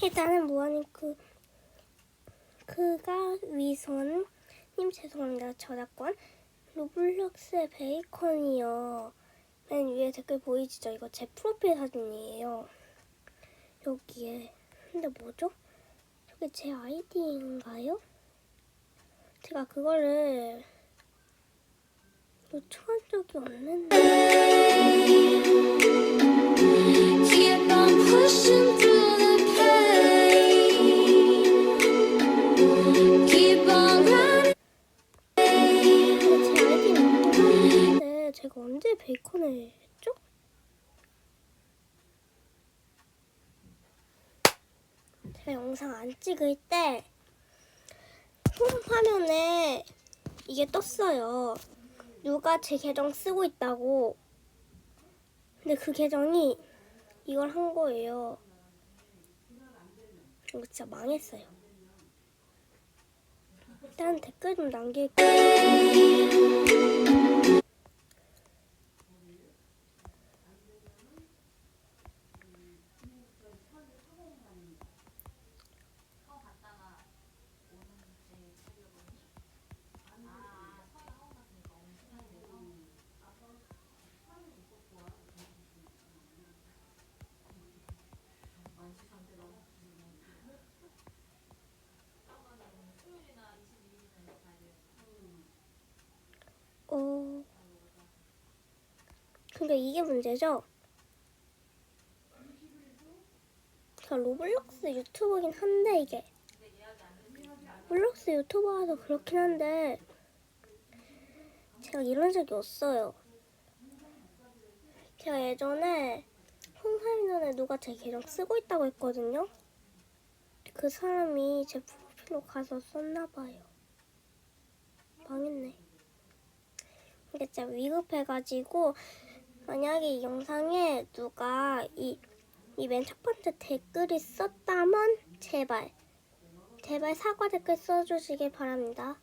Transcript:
일단은 무한님 그 그가 위선 님 죄송합니다. 저작권. 로블록스의 베이컨이요. 맨 위에 댓글 보이시죠? 이거 제 프로필 사진이에요. 여기에. 근데 뭐죠? 저게 제 아이디인가요? 제가 그거를 요청한 적이 없는데 언제 베이컨을 했죠? 제가 영상 안 찍을 때홈 화면에 이게 떴어요. 누가 제 계정 쓰고 있다고. 근데 그 계정이 이걸 한 거예요. 이거 진짜 망했어요. 일단 댓글 좀 남길게요. 어. 그러니까 이게 문제죠? 제가 로블록스 유튜버긴 한데 이게 로블록스 유튜버라서 그렇긴 한데 제가 이런 적이 없어요. 제가 예전에 홈사이전에 누가 제 계정 쓰고 있다고 했거든요. 그 사람이 제 프로필로 가서 썼나 봐요. 망했네. 이게 진짜 위급해가지고 만약에 이 영상에 누가 이 이 맨 첫 번째 댓글이 썼다면 제발 제발 사과 댓글 써주시길 바랍니다.